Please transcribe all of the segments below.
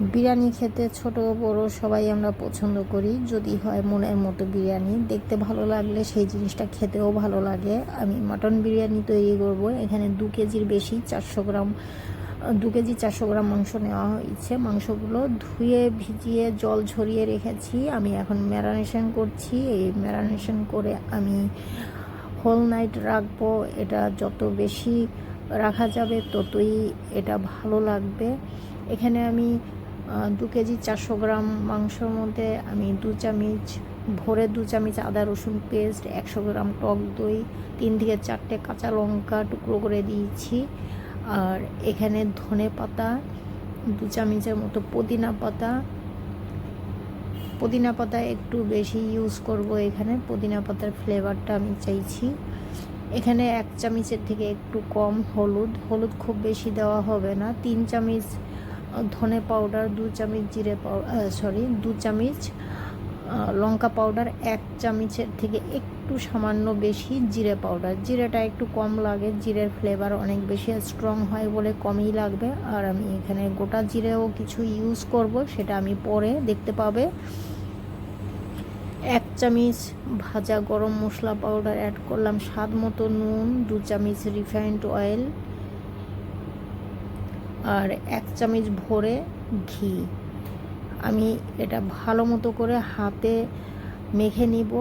বিরিয়ানি খেতে ছোট বড় সবাই আমরা পছন্দ করি। যদি হয় মনের মতো বিরিয়ানি। দেখতে ভালো লাগলে সেই জিনিসটা খেতেও ভালো লাগে। আমি মাটন বিরিয়ানি তৈরি করব। এখানে দু কেজির বেশি চারশো গ্রাম, দু কেজি চারশো গ্রাম মাংস নেওয়া হয়েছে। মাংসগুলো ধুয়ে, ভিজিয়ে, জল ঝরিয়ে রেখেছি। আমি এখন ম্যারানেশন করছি। এই ম্যারানেশন করে আমি হোল নাইট রাখব। এটা যত বেশি রাখা যাবে ততই এটা ভালো লাগবে। এখানে আমি দু কেজি চারশো গ্রাম মাংসর মধ্যে আমি দু চামচ, ভোরে দু চামচ আদা রসুন পেস্ট, একশো গ্রাম টক দই, তিন থেকে চারটে কাঁচা লঙ্কা টুকরো করে দিয়েছি। আর এখানে ধনে পাতা, দু চামচের মতো পুদিনা পাতা। পুদিনা পাতা একটু বেশি ইউজ করব এখানে, পুদিনা পাতার ফ্লেভারটা আমি চাইছি। এখানে এক চামচের থেকে একটু কম হলুদ হলুদ খুব বেশি দেওয়া হবে না। তিন চামচ ধনে পাউডার দু চামচ জিরে পাউডার সরি দু চামচ লঙ্কা পাউডার এক চামচের থেকে একটু সামান্য বেশি জিরে পাউডার জিরেটা একটু কম লাগে, জিরের ফ্লেভার অনেক বেশি স্ট্রং হয় বলে কমই লাগবে। আর আমি এখানে গোটা জিরেও কিছু ইউজ করব, সেটা আমি পরে দেখতে পাবে। এক চামচ ভাজা গরম মশলা পাউডার অ্যাড করলাম, স্বাদ মতো নুন, দু চামচ রিফাইন্ড অয়েল আর এক চামচ ভরে ঘি। আমি এটা ভালো মতো করে হাতে মেখে নিব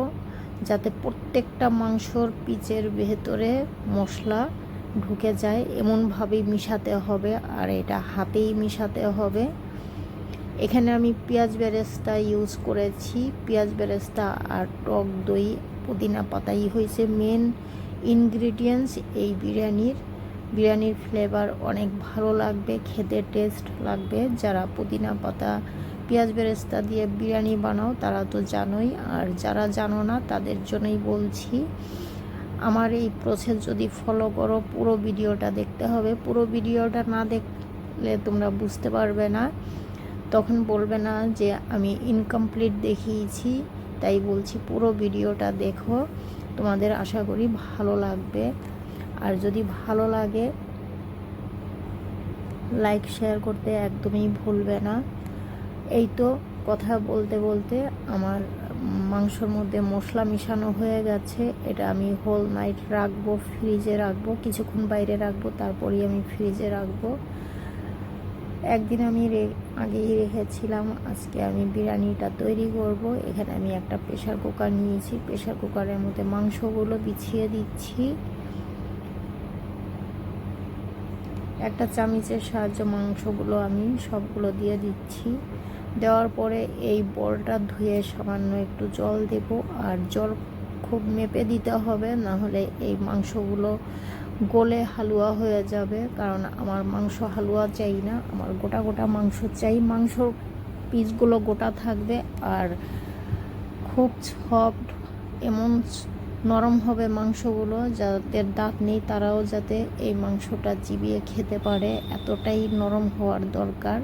যাতে প্রত্যেকটা মাংসর পিচের ভেতরে মশলা ঢুকে যায়, এমনভাবেই মিশাতে হবে আর এটা হাতেই মিশাতে হবে। এখানে আমি পেঁয়াজ বেরেস্তা ইউজ করেছি। পেঁয়াজ বেরেস্তা আর টক দই, পুদিনা পাতাই হয়েছে মেন ইনগ্রিডিয়েন্টস এই বিরিয়ানির। বিরিয়ানির ফ্লেভার অনেক ভালো লাগবে, খেতে টেস্ট লাগবে। যারা পুদিনা পাতা, পেঁয়াজ বেরেস্তা দিয়ে বিরিয়ানি বানাও, তারা তো জানোই। আর যারা জানো না, তাদের জন্যই বলছি, আমার এই প্রসেস যদি ফলো করো, পুরো ভিডিওটা দেখতে হবে। পুরো ভিডিওটা না দেখলে তোমরা বুঝতে পারবে না। তখন বলবে না যে আমি ইনকমপ্লিট দেখিয়েছি, তাই বলছি পুরো ভিডিওটা দেখো। তোমাদের আশা করি ভালো লাগবে। আর যদি ভালো লাগে লাইক শেয়ার করতে একদমই ভুলবে না। এই তো কথা বলতে বলতে আমার মাংসর মধ্যে মশলা মিশানো হয়ে গেছে। এটা আমি হোল নাইট রাখব ফ্রিজে রাখব, কিছুক্ষণ বাইরে রাখব, তারপরেই আমি ফ্রিজে রাখব। একদিন আমি রে- আগেই রেখেছিলাম, আজকে আমি বিরিয়ানিটা তৈরি করব। এখানে আমি একটা প্রেশার কুকার নিয়েছি। প্রেশার কুকারের মধ্যে মাংসগুলো বিছিয়ে দিচ্ছি। একটা চামিচের সাহায্যে মাংসগুলো আমি সবগুলো দিয়ে দিচ্ছি। দেওয়ার পরে এই বলটা ধুয়ে সামান্য একটু জল দেব আর জল খুব মেপে দিতে হবে, না হলে এই মাংসগুলো গোলে হালুয়া হয়ে যাবে। কারণ আমার মাংস হালুয়া চাই না, আমার গোটা গোটা মাংস চাই। মাংসর পিসগুলো গোটা থাকবে আর খুব সফট এমন নরম হবে মাংসগুলো, যাদের দাঁত নেই তারাও যাতে এই মাংসটা চিবিয়ে খেতে পারে। এতটাই নরম হওয়ার দরকার।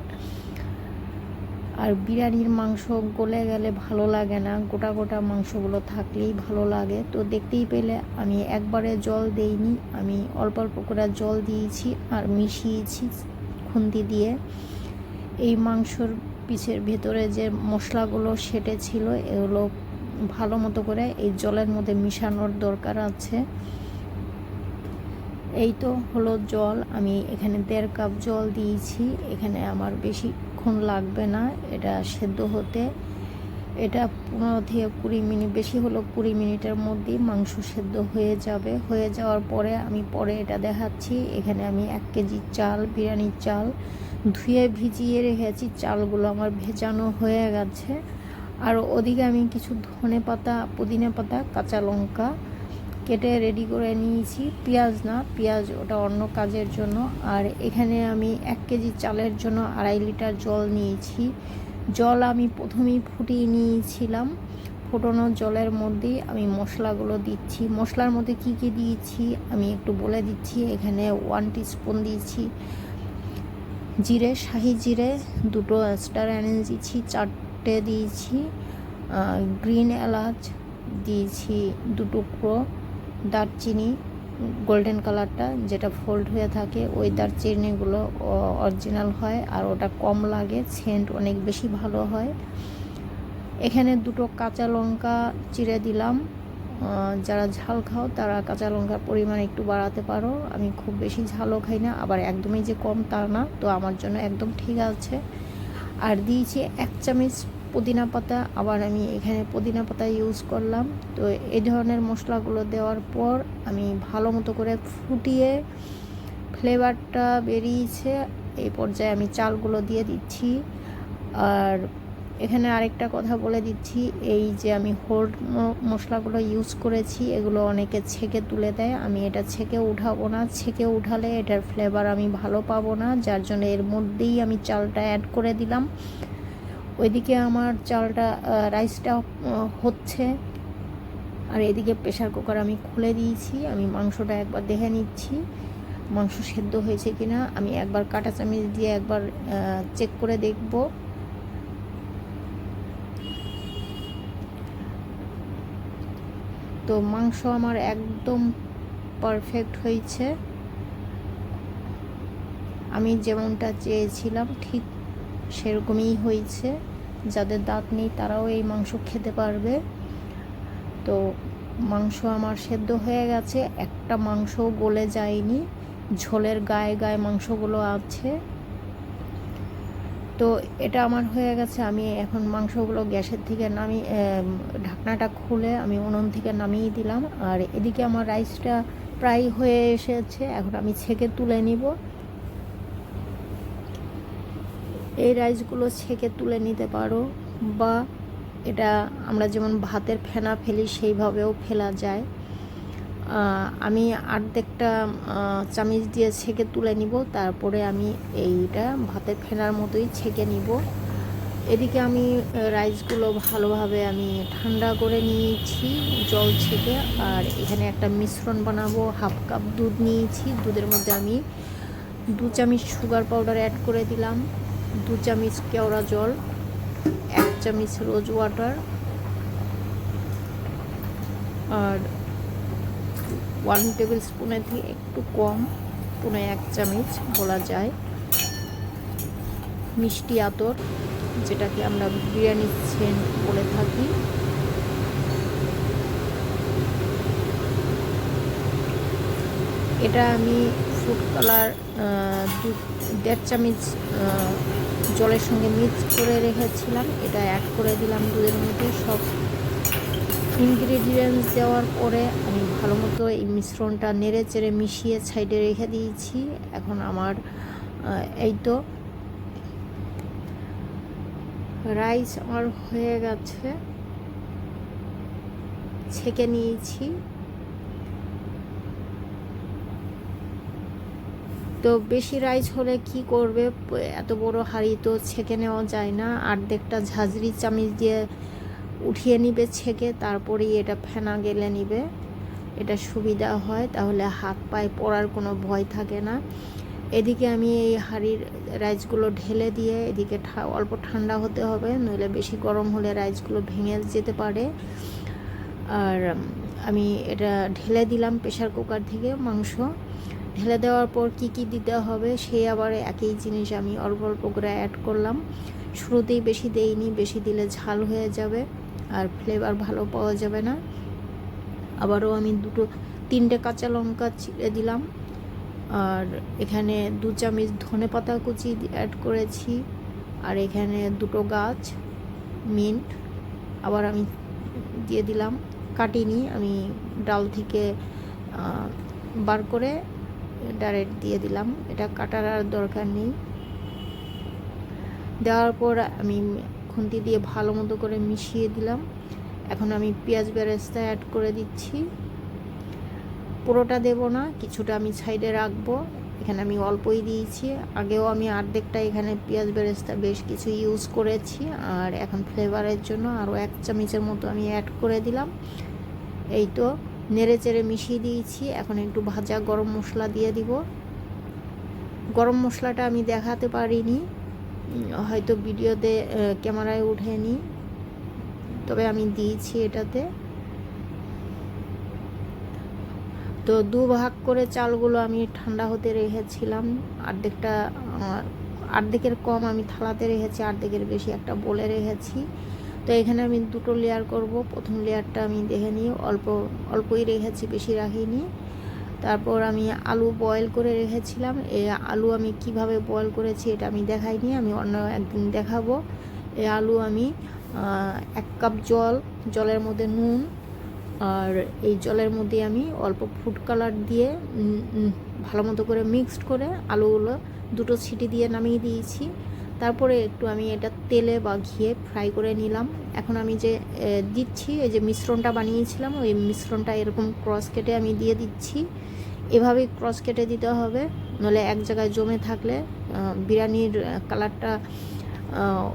আর বিরিয়ানির মাংস গলে গেলে ভালো লাগে না। গোটা গোটা মাংসগুলো থাকলেই ভালো লাগে। তো দেখতেই পেলে আমি একবারে জল দেইনি। আমি অল্প অল্প করে জল দিয়েছি আর মিশিয়েছি খুন্তি দিয়ে। এই মাংসর পিছের ভেতরে যে মশলাগুলো সেটে ছিল এগুলো ভালো মতো করে এই জলের মধ্যে মিশানোর দরকার আছে। এই তো হলো জল। আমি এখানে দেড় কাপ জল দিয়েছি। এখানে আমার বেশিক্ষণ লাগবে না। এটা সেদ্ধ হতে, এটা পনেরো থেকে কুড়ি মিনিট, বেশি হলো কুড়ি মিনিটের মধ্যেই মাংস সেদ্ধ হয়ে যাবে। হয়ে যাওয়ার পরে আমি পরে এটা দেখাচ্ছি। এখানে আমি এক কেজি চাল, বিরিয়ানির চাল ধুয়ে ভিজিয়ে রেখেছি। চালগুলো আমার ভেজানো হয়ে গেছে। আর ওদিকে আমি কিছু ধনে পাতা, পুদিনা পাতা, কাঁচা লঙ্কা কেটে রেডি করে নিয়েছি। পেঁয়াজ না, পেঁয়াজ ওটা অন্য কাজের জন্য। আর এখানে আমি এক কেজি চালের জন্য আড়াই লিটার জল নিয়েছি। জল আমি প্রথমেই ফুটিয়ে নিয়েছিলাম। ফোটানো জলের মধ্যেই আমি মশলাগুলো দিচ্ছি। মশলার মধ্যে কি কি দিয়েছি আমি একটু বলে দিচ্ছি। এখানে ওয়ান স্পুন দিয়েছি জিরে, শাহি জিরে, দুটো স্টার অ্যানেজ দিয়েছি চারটে দিয়েছি গ্রিন এলাচ দিয়েছি দু টুকরো, দারচিনি, গোল্ডেন কালারটা যেটা ফোল্ড হয়ে থাকে, ওই দারচিনিগুলো অরিজিনাল হয় আর ওটা কম লাগে, সেন্ট অনেক বেশি ভালো হয়। এখানে দুটো কাঁচা লঙ্কা চিড়ে দিলাম যারা ঝাল খাও তারা কাঁচা লঙ্কার পরিমাণ একটু বাড়াতে পারো। আমি খুব বেশি ঝালও খাই না, আবার একদমই যে কম তা না, তো আমার জন্য একদম ঠিক আছে। আর দিয়েছি এক চামচ পুদিনা পাতা, আবার আমি এখানে পুদিনা পাতা ইউজ করলাম। তো এই ধরনের মশলাগুলো দেওয়ার পর আমি ভালো মতো করে ফুটিয়ে ফ্লেভারটা বেরিয়েছে। এই পর্যায়ে আমি চালগুলো দিয়ে দিচ্ছি। আর এখানে আরেকটা কথা বলে দিচ্ছি, এই যে আমি হোল্ড মশলাগুলো ইউজ করেছি, এগুলো অনেকে ছেঁকে তুলে দেয়। আমি এটা ছেঁকে উঠাবো না। ছেঁকে উঠালে এটার ফ্লেভার আমি ভালো পাবো না, যার জন্য এর মধ্যেই আমি চালটা অ্যাড করে দিলাম। ওইদিকে আমার চালটা রাইসটা হচ্ছে। আর এদিকে প্রেশার কুকার আমি খুলে দিয়েছি। আমি মাংসটা একবার দেখে নিচ্ছি, মাংস সেদ্ধ হয়েছে কি না আমি একবার কাঁটা চামিচ দিয়ে একবার চেক করে দেখব। তো মাংস আমার একদম পারফেক্ট হয়েছে। আমি যেমনটা চেয়েছিলাম, ঠিক সেরকমই হয়েছে। যাদের দাঁত নেই তারাও এই মাংস খেতে পারবে। তো মাংস আমার সেদ্ধ হয়ে গেছে একটা মাংস গলে যায়নি ঝোলের গায়ে গায়ে মাংসগুলো আছে। তো এটা আমার হয়ে গেছে আমি এখন মাংসগুলো গ্যাসের থেকে এম, ঢাকনাটা খুলে আমি উনুন থেকে নামিয়ে দিলাম। আর এদিকে আমার রাইসটা প্রায় হয়ে এসেছে এখন আমি ছেঁকে তুলে নিব। এই রাইসগুলো ছেঁকে তুলে নিতে পারো বা এটা আমরা যেমন ভাতের ফেনা ফেলি সেইভাবেও ফেলা যায়। আমি অর্ধেকটা আহ, চামিচ দিয়ে ছেঁকে তুলে নিব তারপরে আমি এইটা ভাতের ফেনার মতোই ছেঁকে নিব। এদিকে আমি রাইসগুলো ভালোভাবে আমি ঠান্ডা করে নিয়েছি জল ছেঁকে আর এখানে একটা মিশ্রণ বানাবো হাফ কাপ দুধ নিয়েছি। দুধের মধ্যে আমি দু চামচ সুগার পাউডার অ্যাড করে দিলাম। দু চামচ কেওড়া জল, এক চামচ রোজ ওয়াটার আর ওয়ান টেবিল স্পুনের থেকে একটু কম, পুনে এক চামচ বলা যায়। মিষ্টি আতর, যেটাকে আমরা বিরিয়ানি সেন্ট বলে থাকি। এটা আমি ফুড কালার দেড় চামচ জলের সঙ্গে মিক্স করে রেখেছিলাম। এটা অ্যাড করে দিলাম দুধের মধ্যে। সব ইনগ্রেডিয়েন্টস দেওয়ার পরে আমি ভালো মতো এই মিশ্রণটা নেড়ে চেড়ে মিশিয়ে সাইডে রেখে দিয়েছি। এখন আমার এই তো রাইস আমার হয়ে গেছে। ছেঁকে নিয়েছি। তো বেশি রাইস হলে কি করবে? এত বড় হাঁড়ি তো ছেঁকে নেওয়া যায় না। অর্ধেকটা ঝাঁঝরি চামিচ দিয়ে উঠিয়ে নিবে ছেঁকে, তারপরেই এটা ফেনা গেলে নিবে। এটা সুবিধা হয়, তাহলে হাত পায়ে পড়ার কোনো ভয় থাকে না। এদিকে আমি এই হাঁড়ির রাইসগুলো ঢেলে দিয়ে, এদিকে অল্প ঠান্ডা হতে হবে, নইলে বেশি গরম হলে রাইসগুলো ভেঙে যেতে পারে। আর আমি এটা ঢেলে দিলাম প্রেশার কুকার থেকে মাংস। ঢেলে দেওয়ার পর কি কি দিতে হবে সেই আবার একই জিনিস আমি অল্প অল্প করে অ্যাড করলাম। শুরুতেই বেশি দেইনি, বেশি দিলে ঝাল হয়ে যাবে আর ফ্লেভার ভালো পাওয়া যাবে না। আবারও আমি দুটো, তিনটে কাঁচা লঙ্কা চিড়ে দিলাম। আর এখানে দু চামচ ধনে পাতা কুচি অ্যাড করেছি। আর এখানে দুটো গাছ মিন্ট আবার আমি দিয়ে দিলাম। কাটিনি, আমি ডাল থেকে বার করে ডাইরেক্ট দিয়ে দিলাম। এটা কাটার আর দরকার নেই। দেওয়ার পর আমি খুন্তি দিয়ে ভালো মতো করে মিশিয়ে দিলাম। এখন আমি পেঁয়াজ বেরেস্তা অ্যাড করে দিচ্ছি। পুরোটা দেব না, কিছুটা আমি সাইডে রাখব। এখানে আমি অল্পই দিয়েছি। আগেও আমি অর্ধেকটা এখানে পেঁয়াজ বেরেস্তা বেশ কিছু ইউজ করেছি। আর এখন ফ্লেভারের জন্য আরও এক চামচের মতো আমি অ্যাড করে দিলাম। এই তো। নেড়ে চেড়ে মিশিয়ে দিয়েছি। এখন একটু ভাজা গরম মশলা দিয়ে দিব। গরম মশলাটা আমি দেখাতে পারিনি। হয়তো ভিডিওতে ক্যামেরায় উঠেনি তবে আমি দিয়েছি এটাতে। তো দু ভাগ করে চালগুলো আমি ঠান্ডা হতে রেখেছিলাম। অর্ধেকটা অর্ধেকের কম আমি থালাতে রেখেছি অর্ধেকের বেশি একটা বলে রেখেছি। তো এখানে আমি দুটো লেয়ার করব। প্রথম লেয়ারটা আমি দেখে নিই। অল্প, অল্পই রেখেছি, বেশি রাখিনি। তারপর আমি আলু বয়েল করে রেখেছিলাম। এই আলু আমি কীভাবে বয়েল করেছি এটা আমি দেখাইনি, আমি অন্য একদিন দেখাবো। এই আলু আমি এক কাপ জল, জলের মধ্যে নুন, আর এই জলের মধ্যে আমি অল্প ফুড কালার দিয়ে ভালো মতো করে মিক্সড করে আলুগুলো দুটো ছিটি দিয়ে নামিয়ে দিয়েছি। তারপরে একটু আমি এটা তেলে বা ঘিয়ে ফ্রাই করে নিলাম। এখন আমি যে দিচ্ছি এই যে মিশ্রণটা বানিয়েছিলাম, ওই মিশ্রণটা এরকম ক্রস কেটে আমি দিয়ে দিচ্ছি। এভাবেই ক্রস কেটে দিতে হবে নলে এক জায়গায় জমে থাকলে বিরিয়ানির কালারটা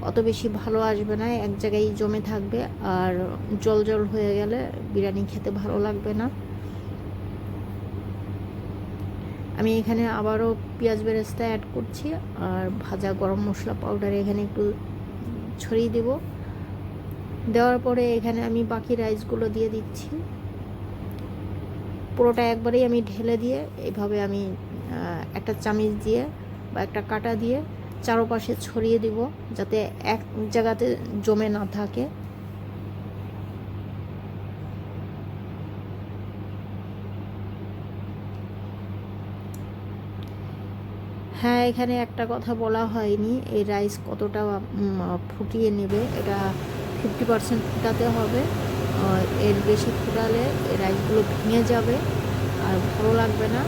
অত বেশি ভালো আসবে না, এক জায়গায় জমে থাকবে। আর জল জল হয়ে গেলে বিরিয়ানি খেতে ভালো লাগবে না। আমি এখানে আবারও পেঁয়াজ বেরেস্তা অ্যাড করছি আর ভাজা গরম মশলা পাউডার এখানে একটু ছড়িয়ে দেব। দেওয়ার পরে এখানে আমি বাকি রাইসগুলো দিয়ে দিচ্ছি। পুরোটা একবারেই আমি ঢেলে দিয়ে এইভাবে আমি একটা চামিচ দিয়ে বা একটা কাটা দিয়ে চারপাশে ছড়িয়ে দিব যাতে এক জায়গাতে জমে না থাকে। হ্যাঁ এখানে একটা কথা বলা হয়নি। এই রাইস কতটা ফুটিয়ে নেবে, এটা ফিফটি পার্সেন্ট ফুটাতে হবে। এর বেশি ফুটালে এই রাইসগুলো ভেঙে যাবে আর ভালো লাগবে না।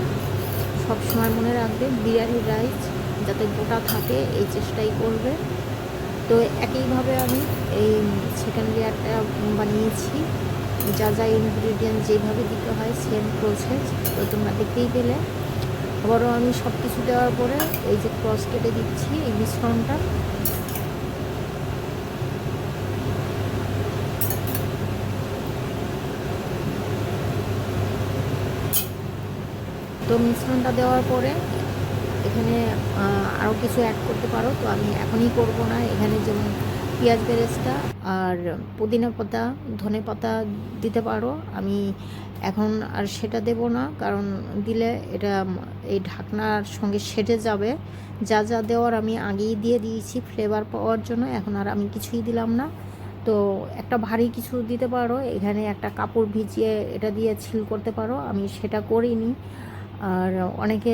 সব সময় মনে রাখবে বিরিয়ানির রাইস যাতে গোটা থাকে, এই চেষ্টাই করবে। তো একইভাবে আমি এই সেকেন্ড লেয়ারটা বানিয়েছি। যা যা ইনগ্রিডিয়েন্ট যেভাবে দিতে হয় সেম প্রসেস তো তোমরা দেখতেই পেলে। আবারও আমি সব কিছু দেওয়ার পরে এই যে ক্রস কেটে দিচ্ছি এই মিশ্রণটা। তো মিশ্রণটা দেওয়ার পরে এখানে আরও কিছু অ্যাড করতে পারো। তো আমি এখনই করব না। এখানে যেমন পেঁয়াজ বেরেস্তা আর পুদিনা পাতা, ধনে পাতা দিতে পারো। আমি এখন আর সেটা দেব না, কারণ দিলে এটা এই ঢাকনার সঙ্গে সেটে যাবে। যা যা দেওয়ার আমি আগেই দিয়ে দিয়েছি ফ্লেভার পাওয়ার জন্য, এখন আর আমি কিছুই দিলাম না। তো একটা ভারী কিছু দিতে পারো, এখানে একটা কাপড় ভিজিয়ে এটা দিয়ে ছিল করতে পারো, আমি সেটা করিনি। আর অনেকে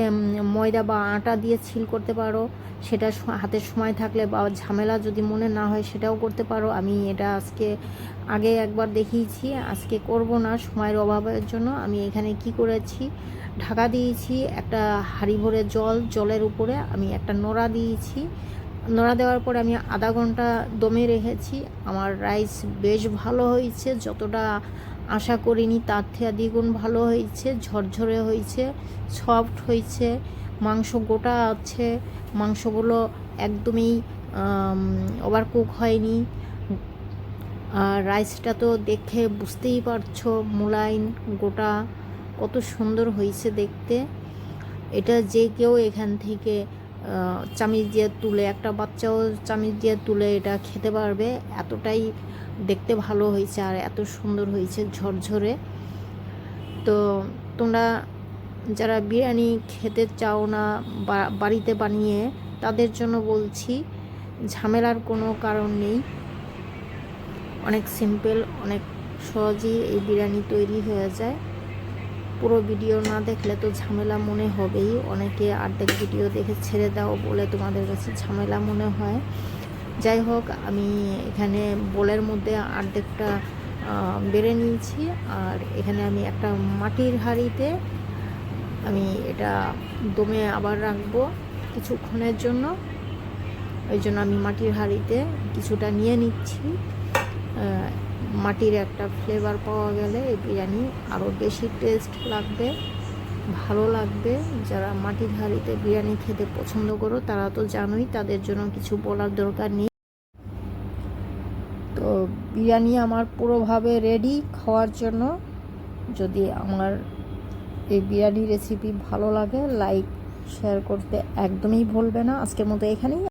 ময়দা বা আটা দিয়ে ছিল করতে পারো, সেটা হাতে সময় থাকলে বা ঝামেলা যদি মনে না হয় সেটাও করতে পারো। আমি এটা আজকে, আগে একবার দেখিয়েছি, আজকে করব না সময়ের অভাবের জন্য। আমি এখানে কি করেছি, ঢাকা দিয়েছি একটা হাঁড়ি ভরে জল, জলের উপরে আমি একটা নোড়া দিয়েছি। নোড়া দেওয়ার পরে আমি আধা ঘণ্টা দমে রেখেছি। আমার রাইস বেশ ভালো হয়েছে, যতটা আশা করিনি তার থেকে দ্বিগুণ ভালো হয়েছে, ঝরঝরে হয়েছে, সফট হয়েছে, মাংস গোটা আছে, মাংসগুলো একদমই ওভার কুক হয়নি। আর রাইসটা তো দেখে বুঝতেই পারছ, মোলায়েম গোটা কত সুন্দর হয়েছে দেখতে। এটা যে কেউ এখান থেকে চামিচ দিয়ে তুলে, একটা বাচ্চাও চামিচ দিয়ে তুলে এটা খেতে পারবে। এতটাই দেখতে ভালো হয়েছে আর এত সুন্দর হয়েছে ঝরঝরে। তো তোমরা যারা বিরিয়ানি খেতে চাও না বাড়িতে বানিয়ে, তাদের জন্য বলছি ঝামেলার কোনো কারণ নেই। অনেক সিম্পল, অনেক সহজেই এই বিরিয়ানি তৈরি হয়ে যায়। পুরো ভিডিও না দেখলে তো ঝামেলা মনে হবেই। অনেকে আর্ধেক ভিডিও দেখে ছেড়ে দাও বলে তোমাদের কাছে ঝামেলা মনে হয়। যাই হোক আমি এখানে বোলের মধ্যে অর্ধেকটা আহ, বেড়ে নিয়েছি। আর এখানে আমি একটা মাটির হাঁড়িতে আমি এটা দমে আবার রাখব কিছুক্ষণের জন্য। ওই জন্য আমি মাটির হাঁড়িতে কিছুটা নিয়ে নিচ্ছি। মাটির একটা ফ্লেভার পাওয়া গেলে এই বিরিয়ানি আরও বেশি টেস্ট লাগবে। ভালো লাগবে। যারা মাটির হাঁড়িতে বিরিয়ানি খেতে পছন্দ করো, তারা তো জানোই তাদের জন্য কিছু বলার দরকার নেই। তো বিরিয়ানি আমার পুরোভাবে রেডি খাওয়ার জন্য। যদি আমার এই বিরিয়ানি রেসিপি ভালো লাগে লাইক শেয়ার করতে একদমই ভুলবে না। আজকের মতো এখানেই।